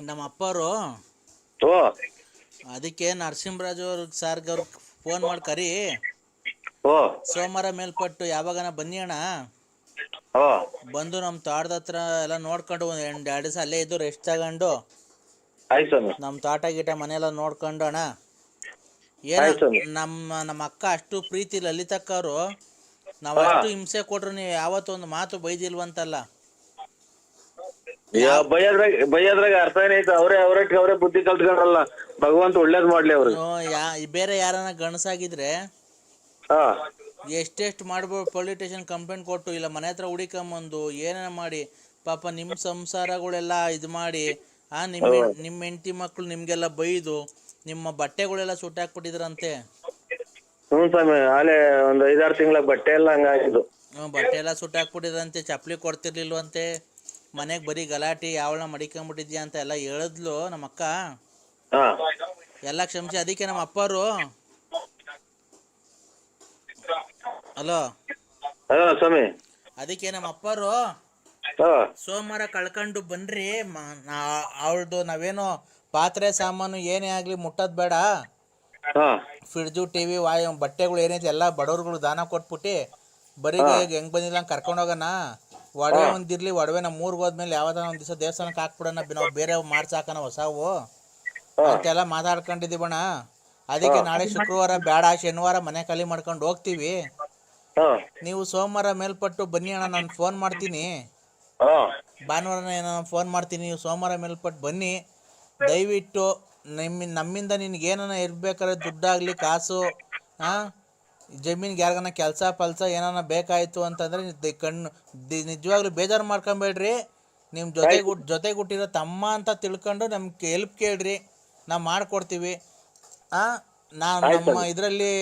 ನಮ್ಮ ಅಪ್ಪರು ಓ. ಅದಕ್ಕೆ ನರಸಿಂಹರಾಜು ಅವ್ರಿಗೆ ಸರ್ಗೆ ಅವ್ರಿಗೆ ಫೋನ್ ಮಾಡಿ ಕರಿ. ಓ. ಸೋಮವಾರ ಮೇಲ್ಪಟ್ಟು ಯಾವಾಗನ ಬನ್ನಿ ಅಣ್ಣ. ಓ. ಬಂದು ನಮ್ಮ ತೋಟದ ಹತ್ರ ಎಲ್ಲ ನೋಡ್ಕೊಂಡು ಒಂದು ಎರಡು ಎರಡು ದಿವಸ ಅಲ್ಲೇ ಇದ್ದು ರೆಸ್ಟ್ ತಗೊಂಡು ನಮ್ ಸ್ವಾಮಿ. ನಮ್ಮ ತೋಟ ಗೀಟ ಮನೆಯೆಲ್ಲ ನೋಡ್ಕೊಂಡು ಅಣ್ಣ. ಏನ ಸ್ವಾಮಿ. ನಮ್ಮ ನಮ್ಮ ಅಕ್ಕ ಅಷ್ಟು ಪ್ರೀತಿ ಲಲಿತಕ್ಕ ಅವರು ನಾವು ಅಷ್ಟು ಹಿಂಸೆ ಕೊಟ್ರು ನೀವು ಯಾವತ್ತೊಂದು ಮಾತು ಬೈದಿಲ್ವಂತಲ್ಲ. ಬೈಯದ್ರಾಗ ಬೈಯದ್ರಾಗ ಅರ್ಥ ಏನೈತೆ ಅವರೇ ಅವರಟ್ಟಿಗೆ ಅವರೇ ಬುದ್ಧಿ ಕಲ್ತ್ಕೊಂಡ್ರಲ್ಲ. ಭಗವಂತ ಒಳ್ಳೇದ್ ಮಾಡ್ಲಿ ಅವ್ರಿಗೆ. ಯಾ ಬೇರೆ ಯಾರನ್ನ ಗಣಸಾಗಿದ್ರೆ ಹಾ. ಎಷ್ಟೆಷ್ಟು ಮಾಡ್ಬೋದು ಪೊಲಿಟಿಷಿಯನ್ ಸ್ಟೇಷನ್ ಕಂಪ್ಲೇಂಟ್ ಕೊಟ್ಟು ಇಲ್ಲ ಮನೆ ಹತ್ರ ಹುಡಿಕೊಂಬಂದು ಏನೇನ ಮಾಡಿ ಪಾಪ ನಿಮ್ಮ ಸಂಸಾರಗಳೆಲ್ಲ ಇದು ಮಾಡಿ ಆ ನಿಮ್ಮ ನಿಮ್ ನಿಮ್ಮ ಹೆಂಡತಿ ಮಕ್ಕಳು ನಿಮಗೆಲ್ಲ ಬೈದು ನಿಮ್ಮ ಬಟ್ಟೆಗಳೆಲ್ಲ ಸುಟ್ಟಾಕ್ಬಿಟ್ಟಿದ್ರಂತೆ ಹ್ಞೂ ಸ್ವಾಮಿ ಆಲೆ ಒಂದ್ ಐದಾರು ತಿಂಗಳ ಬಟ್ಟೆ ಎಲ್ಲ ಹಂಗಾಗಿದ್ದು ಹ್ಞೂ ಬಟ್ಟೆ ಎಲ್ಲ ಸುಟ್ಟಾಕ್ಬಿಟ್ಟಿದ್ರಂತೆ ಚಪ್ಪಲಿ ಕೊಡ್ತಿರ್ಲಿಲ್ವಂತೆ? ಮನೆಗೆ ಬರೀ ಗಲಾಟೆ ಯಾವಳ ಮಡಿಕೊಂಬಿಟ್ಟಿದ್ಯಾ ಅಂತ ಎಲ್ಲ ಹೇಳಿದ್ಲು ನಮ್ಮ ಅಕ್ಕ ಹಾ. ಎಲ್ಲ ಕ್ಷಮಿಸಿ ಅದಕ್ಕೆ ನಮ್ಮ ಅಪ್ಪರು. ಹಲೋ. ಹಾ ಸ್ವಾಮಿ. ಅದಕ್ಕೆ ನಮ್ಮ ಅಪ್ಪರು ಹಾ. ಸೋಮವಾರ ಕಳ್ಕೊಂಡು ಬನ್ರಿ ಅವಳದು ನಾವೇನೋ ಪಾತ್ರೆ ಸಾಮಾನು ಏನೇ ಆಗ್ಲಿ ಮುಟ್ಟೋದ್ ಬೇಡ. ಹಾ. ಫ್ರಿಡ್ಜು ಟಿವಿ ವಾಯು ಬಟ್ಟೆಗಳು ಏನೈತೆ ಎಲ್ಲ ಬಡವ್ರುಗಳು ದಾನ ಕೊಟ್ಬಿಟ್ಟು ಬರೀ ಹೆಂಗ್ ಬಂದಿಲ್ಲ ಅಂತ ಕರ್ಕೊಂಡು ಹೋಗೋಣ. ಒಡವೆ ಒಂದಿರ್ಲಿ ಒಡವೆ ನಮ್ಮ ಊರಿಗೆ ಹೋದ್ಮೇಲೆ ಯಾವ್ದಾನ ಒಂದ್ ದಿವಸ ದೇವಸ್ಥಾನಕ್ಕೆ ಹಾಕ್ಬಿಡೋಣ ಬಿ- ನಾವು ಬೇರೆ ಮಾಡ್ಸಾಕನ ಹೊಸವು. ಅಂತೆಲ್ಲ ಮಾತಾಡ್ಕೊಂಡಿದ್ದೀವಣ್ಣ. ಅದಕ್ಕೆ ನಾಳೆ ಶುಕ್ರವಾರ ಬೇಡ ಶನಿವಾರ ಮನೆ ಖಾಲಿ ಮಾಡ್ಕೊಂಡು ಹೋಗ್ತೀವಿ. ಹಾ. ನೀವು ಸೋಮವಾರ ಮೇಲ್ಪಟ್ಟು ಬನ್ನಿ ಅಣ್ಣ ನಾನು ಫೋನ್ ಮಾಡ್ತೀನಿ. ಹಾ. ಭಾನುವಾರ ಏನೋ ಫೋನ್ ಮಾಡ್ತೀನಿ ನೀವು ಸೋಮವಾರ ಮೇಲ್ಪಟ್ಟು ಬನ್ನಿ. ದಯವಿಟ್ಟು ನಿಮ್ಮ ನಮ್ಮಿಂದ ನಿನ್ಗೆ ಏನಾನ ಇರ್ಬೇಕಾದ್ರೆ ದುಡ್ಡಾಗ್ಲಿ ಕಾಸು ಹಾಂ. ಜಮೀನ್ಗೆ ಯಾರಿಗಾನ ಕೆಲಸ ಪಲ್ಸ ಏನಾನ ಬೇಕಾಯಿತು ಅಂತಂದರೆ ದಿ- ಕಣ್ಣು ದಿ- ನಿಜವಾಗ್ಲೂ ಬೇಜಾರು ಮಾಡ್ಕೊಂಬೇಡ್ರಿ. ನಿಮ್ಮ ಜೊತೆಗೆ ಹುಟ್ಟಿರೋ ತಮ್ಮ ಅಂತ ತಿಳ್ಕೊಂಡು ನಮ್ಗೆ ಹೆಲ್ಪ್ ಕೇಳ್ರಿ. ನಾವು ಮಾಡಿಕೊಡ್ತೀವಿ. ಹಾಂ ನಾನು ನಮ್ಮ ಇದರಲ್ಲಿ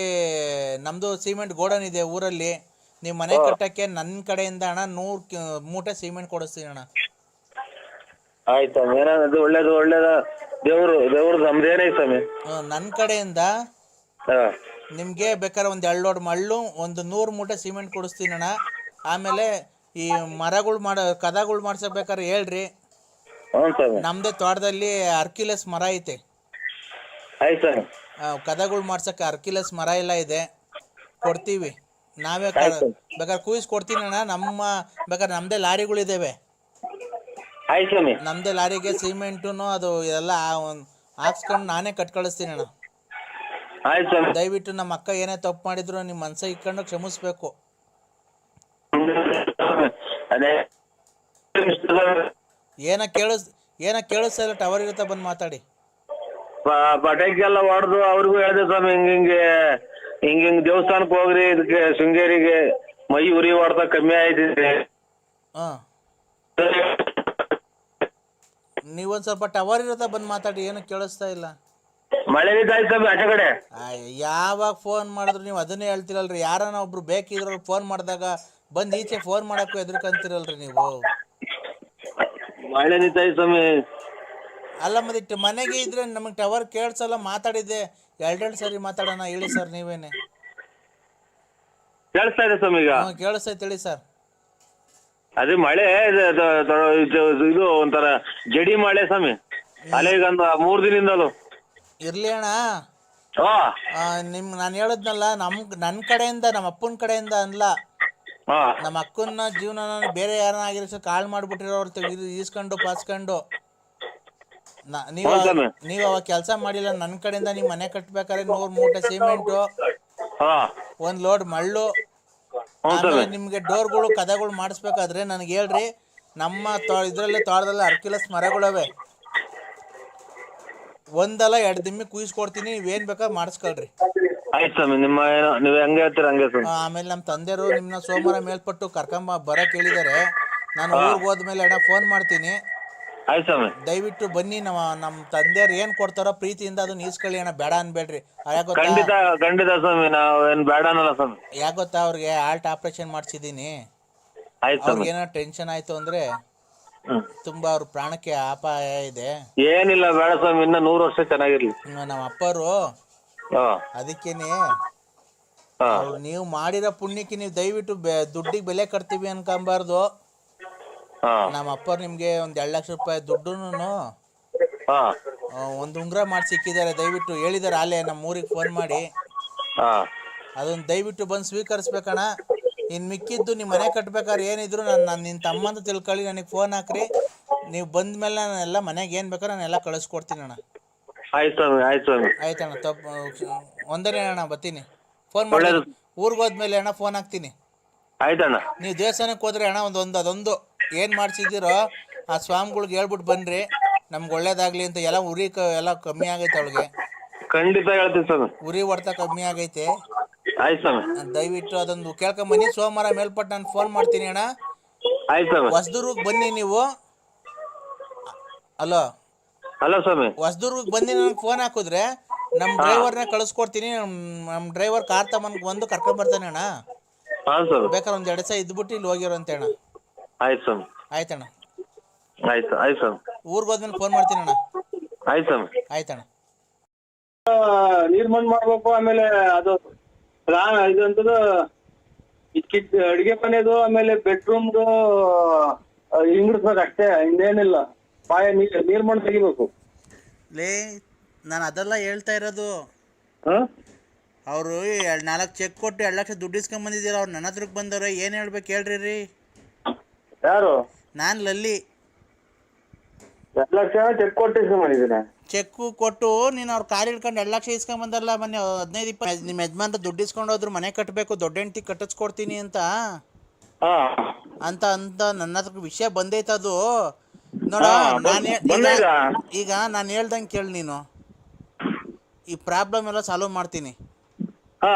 ನಮ್ಮದು ಸಿಮೆಂಟ್ ಗೋಡನ್ ಇದೆ ಊರಲ್ಲಿ. ನಿಮ್ಮ ಮನೆ ಕಟ್ಟಕ್ಕೆ ನನ್ನ ಕಡೆಯಿಂದ ಅಣ್ಣ ನೂರು ಮೂಟೆ ಸಿಮೆಂಟ್ ಕೊಡಿಸ್ತೀನಿ ಅಣ್ಣ. ಆಯ್ತು ಒಳ್ಳೇದು ಒಳ್ಳೇದ ದೇವರು ಸ್ವಾಮಿ. ನನ್ನ ಕಡೆಯಿಂದ ನಿಮಗೆ ಬೇಕಾದ್ರೆ ಒಂದು ಎರಡು ಲೋಡ್ ಮಳ್ಳು ಒಂದು ನೂರು ಮೂಟೆ ಸಿಮೆಂಟ್ ಕೊಡಿಸ್ತೀನಿ ಅಣ್ಣ. ಆಮೇಲೆ ಈ ಮರಗಳು ಮಾಡೋ ಕದಗಳು ಮಾಡ್ಸಬೇಕಾದ್ರೆ ಹೇಳ್ರಿ. ಹ್ಞೂ ಸ್ವಾಮಿ ನಮ್ಮದೇ ತೋಟದಲ್ಲಿ ಅರ್ಕಿಲೆಸ್ ಮರ ಐತೆ. ಆಯ್ತು ಸರ್. ಕದಗಳು ಮಾಡ್ಸಕ್ಕೆ ಅರ್ಕಿಲೆಸ್ ಮರ ಎಲ್ಲ ಇದೆ. ಕೊಡ್ತೀವಿ. ನಾವೇ ಕ- ಬೇಕಾದ್ರೆ ಕೂಯಿಸ್ ಕೊಡ್ತೀನಿ ಅಣ್ಣ. ನಮ್ಮ ಬೇಕಾದ್ರೆ ನಮ್ಮದೇ ಲಾರಿಗಳಿದ್ದಾವೆ ಆಯ್ತು ಸ್ವಾಮಿ. ನಮ್ಮದೇ ಲಾರಿಗೆ ಸಿಮೆಂಟು ಅದು ಎಲ್ಲ ಹಾಕ್ಸ್ಕೊಂಡು ನಾನೇ ಕಟ್ ಕಳಿಸ್ತೀನಿ ಅಣ್ಣ. ಆಯ್ತು ಸ್ವಾಮಿ ದಯವಿಟ್ಟು ನಮ್ಮ ಅಕ್ಕ ಏನೇ ತಪ್ಪು ಮಾಡಿದ್ರು ನಿಮ್ಮ ಮನ್ಸ ಇಟ್ಕೊಂಡು ಕ್ಷಮಿಸ್ಬೇಕು. ಅದೇ. ಏನ ಕೇಳಿಸ್ ಏನ ಕೇಳಿಸ್ತಾ ಇಲ್ಲ ಟವರ್ ಇರುತ್ತೆ ಬಂದ್ ಮಾತಾಡಿ. ಪ- ಹೊಡೆದು ಅವ್ರಿಗೂ ಹೇಳಿದೆ ಸ್ವಾಮಿ ಹಿಂಗ ಹಿಂಗೆ ಹಿಂಗ ಹಿಂಗ ದೇವಸ್ಥಾನಕ್ಕೆ ಹೋಗ್ರಿ ಇದಕ್ಕೆ ಶೃಂಗೇರಿಗೆ ಮೈ ಉರಿ ಹೊಡ್ತಾ ಕಮ್ಮಿ ಆಯ್ತಿದೆ ಹಾಂ. ನೀವೊಂದು ಸ್ವಲ್ಪ ಟವರ್ ಇರುತ್ತ ಬಂದ್ ಮಾತಾಡಿ ಏನು ಕೇಳಿಸ್ತಾ ಇಲ್ಲ. ಮಳೆ ಆಚೆ ಕಡೆ. ಯಾವಾಗ ಫೋನ್ ಮಾಡಿದ್ರು ನೀವು ಅದನ್ನೇ ಹೇಳ್ತಿರಲ್ರಿ. ಯಾರನ ಒಬ್ರು ಬೇಕಿದ್ರು ಫೋನ್ ಮಾಡಿದಾಗ ಬಂದ್ ಈಚೆ ಫೋನ್ ಮಾಡಕ್ಕೂ ಎದುರ್ಕಂತಿರಲ್ರಿ ನೀವು. ಮಳೆ ಸ್ವಾಮಿ. ಅಲ್ಲ ಮದಿಟ್ಟು ಮನೆಗೆ ಇದ್ರೆ ನಮಗೆ ಟವರ್ ಕೇಳ್ಸಲ್ಲ ಮಾತಾಡಿದ್ದೆ. ಎರಡೆರಡು ಸರಿ ಮಾತಾಡೋಣ ಹೇಳಿ ಸರ್ ನೀವೇನೆ. ಕೇಳಿಸ್ತಾ ಇದೆ ಸ್ವಾಮಿ ಈಗ. ಹ್ಞೂ ಕೇಳಿಸ್ತೈತೆ ಹೇಳಿ ಸರ್ ಅದೇ ಮಳೆ ಇದು- ಇದು- ಇದು- ಇದು- ಇದು ಒಂಥರ ಜಡಿ ಮಳೆ ಸ್ವಾಮಿ. ಅಲೆ ಈಗ ಒಂದು ಮೂರ್ ದಿನದಿಂದಲೂ. ಇರ್ಲಿ ಅಣ್ಣ. ಆ, ನಿಮ್ ನಾನು ಹೇಳದ್ನಲ್ಲ ನಮ್ ನನ್ನ ಕಡೆಯಿಂದ ನಮ್ಮ ಅಪ್ಪನ ಕಡೆಯಿಂದ ಅನ್ಲ. ಹಾ. ನಮ್ಮ ಅಕ್ಕನ ಜೀವನ ಬೇರೆ ಯಾರನ್ನ ಆಗಿರೋ ಮಾಡ್ಬಿಟ್ಟಿರೋ ಅವ್ರು ತ- ಇದು ಈಸ್ಕೊಂಡು ಪಾಸ್ಕೊಂಡು. ನ- ನೀವು ಅವಾಗ ಕೆಲಸ ಮಾಡಿಲ್ಲ ನನ್ನ ಕಡೆಯಿಂದ ನೀವು ಮನೆ ಕಟ್ಬೇಕಾದ್ರೆ ನೂರು ಮೂಟೆ ಸಿಮೆಂಟು ಒಂದ್ ಒಂದು ಲೋಡ್ ಮಳ್ಳು. ಆಮೇಲೆ ನಿಮಗೆ ಡೋರ್ಗಳು ಕದಗಳು ಮಾಡಿಸ್ಬೇಕಾದ್ರೆ ನನಗೆ ಹೇಳ್ರಿ ನಮ್ಮ ತೋ ಇದ್ರಲ್ಲಿ ತೋಟದಲ್ಲಿ ಅರ್ಕಿಲಸ್ ಮರಗಳವೆ. ಒಂದಲ್ಲ ಎರಡು ದಿಮ್ಮಿ ನೀವ್ ಏನ್ ಬೇಕಾದ್ರೆ ಮಾಡಿಸ್ಕೊಳ್ರಿ. ಆಯ್ತು ಸ್ವಾಮಿ ನಿಮ್ಮ ಏನೋ ನೀವು ಹೆಂಗೆ ಹೇಳ್ತೀರ ಹಂಗೆ ಸ್ವಾಮಿ. ಆಮೇಲೆ ನಮ್ಮ ತಂದೆಯವರು ನಿಮ್ನ ಸೋಮವಾರ ಮೇಲ್ಪಟ್ಟು ಕರ್ಕೊಂಬ ಬರಕ್ಕೆ ಹೇಳಿದಾರೆ ನಾನು ಊರಿಗೆ ಹೋದ್ಮೇಲೆ ಅಣ್ಣ ಫೋನ್ ಮಾಡ್ತೀನಿ. ಆಯ್ತು ಸ್ವಾಮಿ. ದಯವಿಟ್ಟು ಬನ್ನಿ ನಮ್ಮ ನಮ್ ತಂದೆಯವ್ರು ಏನು ಕೊಡ್ತಾರೋ ಪ್ರೀತಿಯಿಂದ ಅದನ್ನ ಈಸ್ಕೊಳ್ಳಿ ಅಣ್ಣ ಬೇಡ ಅನ್ಬೇಡ್ರಿ. ಯಾಕೆ ಗೊತ್ತಾ? ಖಂಡಿತ ಖಂಡಿತ ಸ್ವಾಮಿ ನಾವು ಏನ್ ಬೇಡ ಅನ್ನಲ್ಲ ಸ್ವಾಮಿ. ಯಾಕೆ ಗೊತ್ತಾ ಅವ್ರಿಗೆ ಹಾರ್ಟ್ ಆಪರೇಷನ್ ಮಾಡ್ಸಿದೀನಿ ಆಯ್ತು ಸ್ವಾಮಿ. ಏನೋ ಟೆನ್ಷನ್ ಆಯಿತು ಅಂದರೆ ತುಂಬ ಅವ್ರ ಪ್ರಾಣಕ್ಕೆ ಅಪಾಯ ಇದೆ. ಏನಿಲ್ಲ ಬೇಡ ಸ್ವಾಮಿ ಇನ್ನ ನೂರು ವರ್ಷ ಚೆನ್ನಾಗಿರ್ಲಿ. ಇನ್ನು ನಮ್ಮ ಅಪ್ಪರು ಹಾ. ಅದಕ್ಕೇನೆ ಹಾ. ಅವ್ರು ನೀವು ಮಾಡಿರೋ ಪುಣ್ಯಕ್ಕೆ ನೀವು ದಯವಿಟ್ಟು ಬೆ ದುಡ್ಡಿಗೆ ಬೆಲೆ ಕಟ್ತೀವಿ ಅನ್ಕೊಂಬಾರ್ದು. ಹಾ. ನಮ್ಮ ಅಪ್ಪರು ನಿಮ್ಗೆ ಒಂದ್ ಎರಡ್ ಲಕ್ಷ ರೂಪಾಯಿ ದುಡ್ಡು ಒಂದ್ ಒಂದು ಉಂಗುರ ಮಾಡಿ ಸಿಕ್ಕಿದ್ದಾರೆ. ದಯವಿಟ್ಟು ಹೇಳಿದಾರೆ ಅಲ್ಲೇ ನಮ್ಮ ಊರಿಗೆ ಫೋನ್ ಮಾಡಿ. ಹಾ. ಅದನ್ನ ದಯವಿಟ್ಟು ಬಂದು ಸ್ವೀಕರಿಸ್ಬೇಕಣ್ಣ ಇನ್ನು ಮಿಕ್ಕಿದ್ದು ನಿಮ್ಮ ಮನೆ ಕಟ್ಬೇಕಾದ್ರೆ ಏನಿದ್ರು ನಾನು ನಾನು ನಿನ್ನ ತಮ್ಮ ಅಂತ ತಿಳ್ಕೊಳ್ಳಿ ನನಗೆ ಫೋನ್ ಹಾಕ್ರಿ. ನೀವು ಬಂದ ಮೇಲೆ ನಾನೆಲ್ಲ ಮನೆಗೆ ಏನು ಬೇಕಾದ್ರೆ ನಾನೆಲ್ಲ ಕಳಿಸ್ಕೊಡ್ತೀನಿ ಅಣ್ಣ. ಆಯ್ತು ಸ್ವಾಮಿ ಆಯ್ತು ಸ್ವಾಮಿ. ಆಯ್ತಣ್ಣ ತಪ್ಪು ಒಂದನೇ ಅಣ್ಣ ಬರ್ತೀನಿ. ಫೋನ್ ಮಾಡಿ ಒಳ್ಳೇದು. ಊರಿಗೆ ಹೋದ್ಮೇಲೆ ಅಣ್ಣ ಫೋನ್ ಹಾಕ್ತೀನಿ. ಆಯ್ತಣ್ಣ ನೀವು ದೇವಸ್ಥಾನಕ್ಕೆ ಹೋದ್ರೆ ಅಣ್ಣ ಒಂದು ಒಂದು ಅದೊಂದು. ಏನು ಮಾಡ್ಸಿದ್ದೀರೋ ಆ ಸ್ವಾಮಿಗಳ್ಗೆ ಹೇಳ್ಬಿಟ್ಟು ಬನ್ರಿ. ನಮ್ಗೆ ಒಳ್ಳೇದಾಗ್ಲಿ ಅಂತ ಎಲ್ಲ ಉರಿ ಕ ಎಲ್ಲ ಕಮ್ಮಿ ಆಗೈತೆ ಅವಳಿಗೆ. ಖಂಡಿತ ಹೇಳ್ತೀನಿ ಸ್ವಾಮಿ. ಉರಿ ಹೊಡ್ತ ಕಮ್ಮಿ ಆಗೈತೆ. ಆಯ್ತು ಸ್ವಾಮಿ. ದಯವಿಟ್ಟು ಅದೊಂದು ಕೇಳ್ಕೊಂಬನ್ನಿ. ಸೋಮವಾರ ಮೇಲ್ಪಟ್ಟು ನಾನು ಫೋನ್ ಮಾಡ್ತೀನಿ ಅಣ್ಣ. ಆಯ್ತು ಸ್ವಾಮಿ. ಬನ್ನಿ ನೀವು. ಅಲೋ. ಹಲೋ ಸ್ವಾಮಿ. ಹೊಸದುರ್ಗಕ್ಕೆ ಬಂದು ನನಗೆ ಫೋನ್ ಹಾಕಿದ್ರೆ ನಮ್ಮ ಡ್ರೈವರ್ನ ಕಳಿಸ್ಕೊಡ್ತೀನಿ. ನಮ್ಮ ಡ್ರೈವರ್ ಕಾರ್ ತಮ್ಮನ್ಗೆ ಬಂದು ಕರ್ಕೊಂಬರ್ತಾನೆ ಅಣ್ಣ. ಹಾಂ ಸ್ವಾಮಿ. ಬೇಕಾದ್ರೆ ಒಂದ್ ಎರಡು ಸಹ ಇದ್ಬಿಟ್ಟು ಇಲ್ಲಿ ಅಂತ ಅಣ್ಣ. ಆಯ್ತು ಸ್ವಾಮಿ. ಆಯ್ತಣ್ಣ ಆಯ್ತು ಆಯ್ತು ಸ್ವಾಮಿ. ಊರ್ಗೆ ಹೋದ್ಮೇಲೆ ಫೋನ್ ಮಾಡ್ತೀನಿ ಅಣ್ಣ. ಆಯ್ತು ಸ್ವಾಮಿ. ಆಯ್ತಣ್ಣ ನೀರ್ ಬಂದ್ ಮಾಡ್ಬೇಕು ಆಮೇಲೆ ಅದು ರಾ- ಇದು ಅಂತದು ಕಿಚ್ ಅಡಿಗೆ ಮನೆದು ಆಮೇಲೆ ಬೆಡ್ರೂಮ್ದು ಹಿಂಗಿಡ್ಸ್ಬೇಕು ಅಷ್ಟೇ ಇನ್ನೇನಿಲ್ಲ. ಬಾಯ ನೀರ್ ನೀರ್ ಮಣ್ಣು ತೆಗಿಬೇಕು. ಲೇ ನಾನು ಅದೆಲ್ಲ ಹೇಳ್ತಾ ಇರೋದು. ಹ ಅವರು ಎರಡು ನಾಲ್ಕು ಚೆಕ್ ಕೊಟ್ಟು ಎರಡು ಲಕ್ಷ ದುಡ್ಡು ಇಸ್ಕೊಂಡ್ ಬಂದಿದ್ದೀರ ಅವ್ರು ನನ್ನ ಹತ್ರಕ್ಕೆ ಬಂದವ್ರೆ ಏನು ಹೇಳ್ಬೇಕು ಹೇಳ್ರಿ ರೀ. ಯಾರು? ನಾನು ಲಲ್ಲಿ. ಎರಡ್ ಲಕ್ಷ ಚೆಕ್ ಕೊಟ್ಟು ಮಾಡಿದ್ದೀನಿ ಚೆಕ್ಕು ಕೊಟ್ಟು ನೀನು ಅವ್ರ ಕಾರ್ ಹಿಡ್ಕೊಂಡು ಎಲ್ಲ ಲಕ್ಷ ಇಸ್ಕೊಂಬಂದಲ್ಲ ಮೊನ್ನೆ ಹದಿನೈದು ಇಪ್ಪತ್ತು ನಿಮ್ಮ ಯಜಮಾನ್ರ ದುಡ್ಡು ಇಸ್ಕೊಂಡು ಹೋದ್ರು ಮನೆ ಕಟ್ಟಬೇಕು ದೊಡ್ಡ ಹೆಂಡ್ತಿ ಕಟ್ಟಿಸ್ಕೊಡ್ತೀನಿ ಅಂತ? ಅಂತ ಅಂತ ನನ್ನ ಹತ್ರ ವಿಷಯ ಬಂದೈತೆ ಅದು. ನೋಡ ನಾನು ಈಗ ನಾನು ಹೇಳ್ದಂಗೆ ಕೇಳಿ ನೀನು. ಈ ಪ್ರಾಬ್ಲಮ್ ಎಲ್ಲ ಸಾಲ್ವ್ ಮಾಡ್ತೀನಿ. ಹಾ.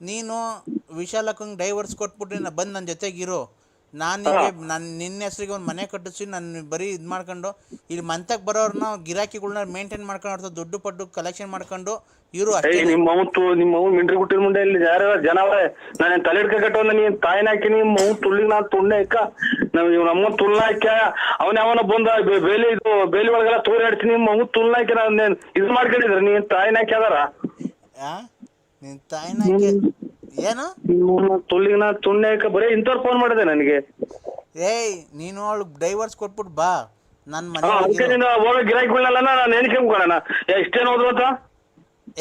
ನೀನು ವಿಶಾಲಕ್ಕಂಗೆ ಡೈವರ್ಸ್ ಕೊಟ್ಬಿಟ್ಟು ಬಂದು ನನ್ನ ಜೊತೆಗಿರು ನಾನು ನಿಮಗೆ ನನ್ನ ನಿನ್ನ ಹೆಸರಿಗೆ ಒಂದು ಮನೆ ಕಟ್ಟಿಸಿ ನಾನು ಬರೀ ಇದು ಮಾಡ್ಕೊಂಡು ಇಲ್ಲಿ ಮಂತಕ್ಕೆ ಬರೋರ್ನ ಗಿರಾಕಿಗಳನ್ನ ಮೇಂಟೈನ್ ಮಾಡ್ಕೊಂಡು ಅಥವಾ ದುಡ್ಡು ಪಡ್ಡು ಕಲೆಕ್ಷನ್ ಮಾಡ್ಕೊಂಡು ಇವರು ಅಷ್ಟೇ ನಿಮ್ಮ ಅವ್ ತು ನಿಮ್ಮ ಅವ್ ಮಿಂಟ್ರಿ ಗುಟ್ಟಿನ ಮುಂದೆ ಇಲ್ಲಿ ಯಾರ ಜನ ಅವರೇ ನಾನು ತಲೆ ಹಿಡ್ಕಟ್ಟವಲ್ಲ ನೀನ್ ತಾಯಿನ ಹಾಕಿ ನಿಮ್ಮ ಅವ್ ತುಳ್ಳಿಗೆ ನಾನು ತುಣ್ಣೆ ಹಾಕ ನಾವ್ ಇವ್ ನಮ್ಮ ತುಳ್ಳ ಹಾಕ ಅವನ ಅವನ ಬಂದ ಬೆ- ಬೇಲಿ ಇದು ಬೇಲಿ ಒಳಗೆಲ್ಲ ತೂರಿ ಆಡ್ತೀನಿ ನಿಮ್ಮ ಅವ್ ತುಳ್ಳ ಹಾಕಿ ನಾನು ಇದು ಮಾಡ್ಕೊಂಡಿದ್ರೆ ನೀನ್ ತಾಯಿನ ಹಾಕಿ ಅದಾರ? ಆ? ನಿನ್ನ ತಾಯಿನ ಏನು? ನಿಮ್ಮ ತುಳ್ಳಿಗೆ ನಾ ತುಣ್ಣೆ ಹಾಕ ಬರೀ ಇಂಥವ್ರು ಫೋನ್ ಮಾಡಿದೆ ನನಗೆ. ಏಯ್ ನೀನು ಅವಳು ಡೈವರ್ಸ್ ಕೊಟ್ಬಿಟ್ಟು ಬಾ. ನನ್ನ ಮನೆ ಅದಕ್ಕೆ ನೀನು ಹೋಗೋ ಗಿರಾಕಿಗಳನ್ನೆಲ್ಲ ನಾನು ಎನ್ಕೊಂಡ್ಕೊಳ್ಳೋಣ ಎಷ್ಟೇನು ಹೋದ್ರು ಅಂತ?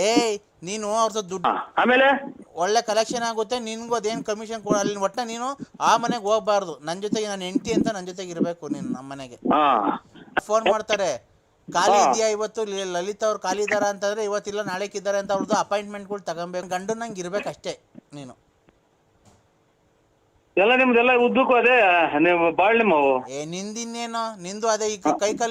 ಏಯ್ ನೀನು ಅವ್ರದ್ದು ದುಡ್ಡು ಆಮೇಲೆ? ಒಳ್ಳೆ ಕಲೆಕ್ಷನ್ ಆಗುತ್ತೆ ನಿನ್ಗೂ ಅದೇನು ಕಮಿಷನ್ ಕೊಡ ಅಲ್ಲಿ ಒಟ್ಟ ನೀನು ಆ ಮನೆಗೆ ಹೋಗ್ಬಾರ್ದು. ನನ್ನ ಜೊತೆಗೆ ನಾನು ಹೆಂಡತಿ ಅಂತ ನನ್ನ ಜೊತೆಗೆ ಇರಬೇಕು ನೀನು ನಮ್ಮ ಮನೆಗೆ. ಹಾ. ಫೋನ್ ಮಾಡ್ತಾರೆ. ಖಾಲಿ ಇದೆಯಾ ಇವತ್ತು? ಲಲಿತ ಲಲಿತ್ ಅವ್ರು ಖಾಲಿ ಇದಾರ ಅಂತಂದ್ರೆ ಇವತ್ತಿಲ್ಲ ನಾಳೆಕ್ಕಿದ್ದಾರೆ ಅಂತ ಅವ್ರದ್ದು ಅಪಾಯಿಂಟ್ಮೆಂಟ್ಗಳು ತಗೊಬೇಕು ಗಂಡು ನಂಗೆ ಇರ್ಬೇಕು ಅಷ್ಟೇ ನೀನು. ಎಲ್ಲ ನಿಮ್ದೆಲ್ಲ ಉದ್ದಕ್ಕೂ ಅದೇ ನೀವು ಬಾಳ್ ನಿಮ್ಮವು. ಏ ನಿಂದಿನ್ನೇನು? ನಿಂದು ಅದೇ ಈಗ ಕೈ ಕಾಲು